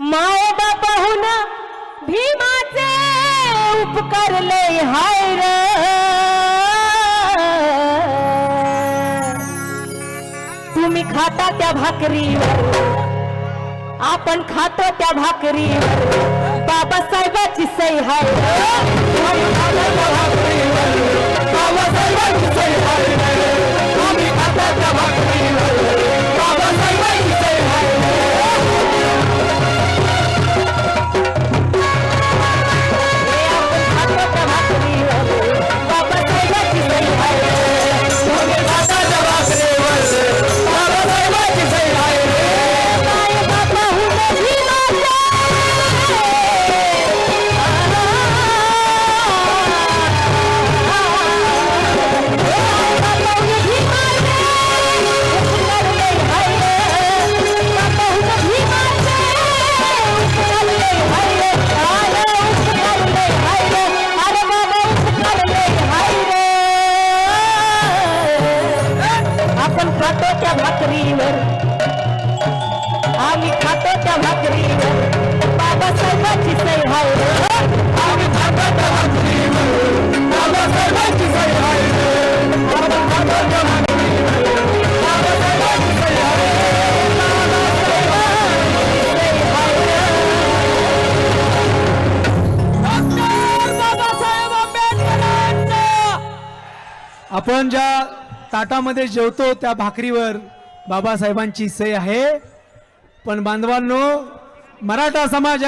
माय बापाहून भीमाचे उपकारले हाय र. तुम्ही खाता त्या भाकरीवर आपण खातो त्या भाकरीवर. बाबासाहेबाची सई हाय भाकरीवर. आम्ही खातो त्या भाकरीवर. बाबासाहेबाची सै हाय आम्ही खातो त्या भाकरीवर. बाबासाहेबाची सै हाय आपण खातो त्या आपण ज्या ताटामध्ये जेवतो त्या भाकरीवर बाबासाहेबांची सय आहे. पण बांधवांनो मराठा समाज